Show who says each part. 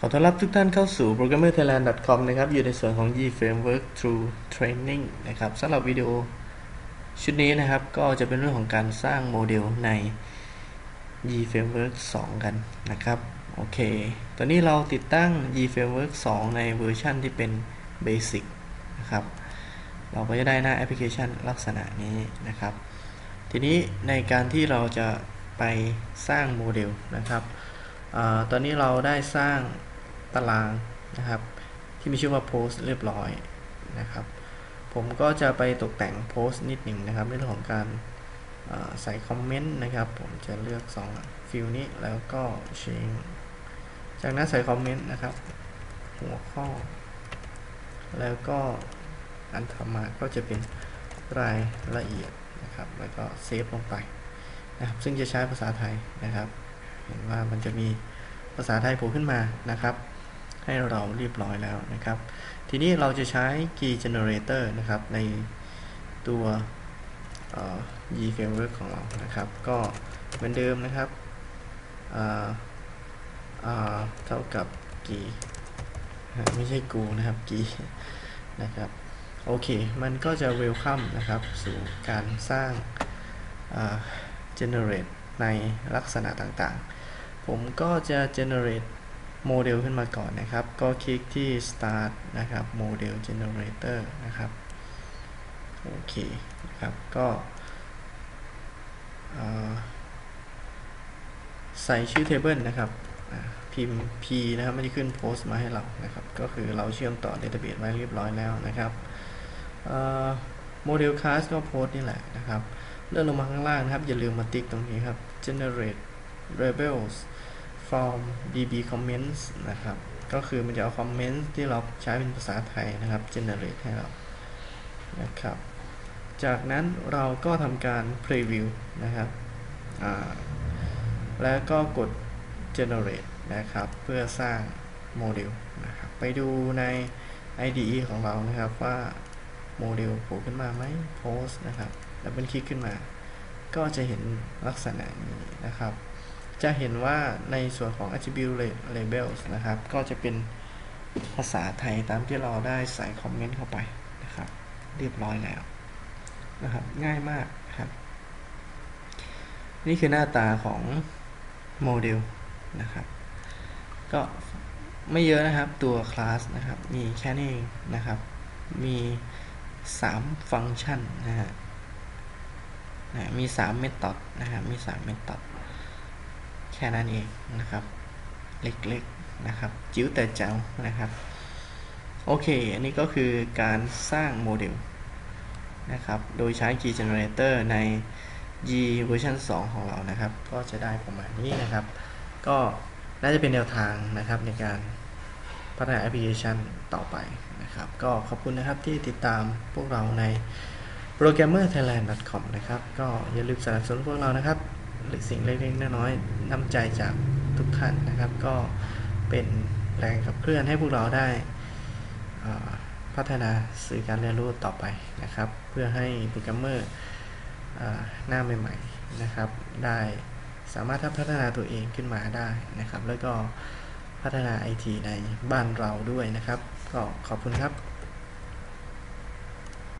Speaker 1: ขอต้อนรับทุกท่านเข้าสู่ programmerthailand.com นะครับ อยู่ในส่วนของ Yi Framework True Training นะครับสำหรับวิดีโอชุดนี้นะครับ ก็จะเป็นเรื่องของการสร้างโมเดลใน Yi Framework 2 กันนะครับ โอเค ตอนนี้เราติดตั้ง Yi Framework 2 ในเวอร์ชันที่เป็น Basic นะครับ เราก็จะได้หน้าแอปพลิเคชันลักษณะนี้นะครับ ทีนี้ในการที่เราจะไปสร้างโมเดลนะครับอตอนนี้เราได้สร้าง ตารางนะครับ ที่มีชื่อว่า post เรียบร้อยนะครับ ผมก็จะไปตกแต่งโพสต์นิดหนึ่งนะครับในเรื่องของการใส่คอมเมนต์นะครับ ผมจะเลือก2ฟิลนี้แล้วก็เชงจากนั้นใส่คอมเมนต์นะครับ หัวข้อ แล้วก็อันถัดมาก็จะเป็นรายละเอียดนะครับ แล้วก็เซฟลงไปนะครับซึ่งจะใช้ภาษาไทยนะครับ เห็นว่ามันจะมีภาษาไทยโผล่ขึ้นมานะครับ ให้เราเรียบร้อยแล้วนะครับ ทีนี้เราจะใช้ key generator นะครับ ในตัว Yi framework ของเรานะครับ ก็เหมือนเดิมนะครับเท่ากับกี่ไม่ใช่กูนะครับกี่นะครับ โอเค มันก็จะ welcome นะครับ สู่การสร้าง generate ในลักษณะต่างๆ ผมก็จะ generate โมเดลขึ้นมาก่อนนะครับ ก็คลิกที่ start นะครับ model generator นะครับ โอเคนะครับ ก็ใส่ชื่อ table นะครับ พิมพ์ p นะครับ มันจะขึ้นโพสต์มาให้เรา นะครับ ก็คือเราเชื่อมต่อ database ไว้เรียบร้อยแล้วนะครับโมเดลคลาสก็โพสต์นี่แหละนะครับ เลื่อนลงมาข้างล่างนะครับ อย่าลืมมาติ๊กตรงนี้ครับ generate labels from db comments นะครับ ก็คือมันจะเอา comment ที่เราใช้เป็นภาษาไทยนะครับ generate ให้เรานะครับ จากนั้นเราก็ทำการ preview นะครับแล้วก็กด generate นะครับ เพื่อสร้างโมเดลนะครับ ไปดูใน IDE ของเรานะครับว่าโมเดลโผล่ขึ้นมาไหม post นะครับ แล้วเป็นคลิกขึ้นมา ก็จะเห็นลักษณะนี้นะครับ จะเห็นว่าในส่วนของ attribute labels นะครับ ก็จะเป็นภาษาไทยตามที่เราได้ใส่คอมเมนต์เข้าไปนะครับ เรียบร้อยแล้วนะครับ ง่ายมากครับ นี่คือหน้าตาของโมเดลนะครับ ก็ไม่เยอะนะครับตัวคลาสนะครับ มีแค่นี้เองนะครับ มี 3 ฟังก์ชันนะฮะมี 3 เมธอดนะฮะมี 3 เมธอด แค่นั้นเองนะครับ เล็กๆนะครับ จิ๋วแต่เจ้านะครับ โอเค อันนี้ก็คือการสร้างโมเดลนะครับ โดยใช้ Key Generator ใน G เวอร์ชัน2ของเรานะครับ ก็จะได้ประมาณนี้นะครับ ก็น่าจะเป็นแนวทางนะครับในการพัฒนาแอปพลิเคชันต่อไปนะครับ ก็ขอบคุณนะครับที่ติดตามพวกเราใน programmerthailand.com นะครับ ก็อย่าลืมสนับสนุนพวกเรานะครับ หรือสิ่งเล็กๆน้อยๆน้ำใจจากทุกท่านนะครับ ก็เป็นแรงขับเคลื่อนให้พวกเราได้พัฒนาสื่อการเรียนรู้ต่อไปนะครับ เพื่อให้โปรแกรมเมอร์หน้าใหม่ๆนะครับ ได้สามารถพัฒนาตัวเองขึ้นมาได้นะครับ แล้วก็พัฒนาไอทีในบ้านเราด้วยนะครับ ก็ขอบคุณครับ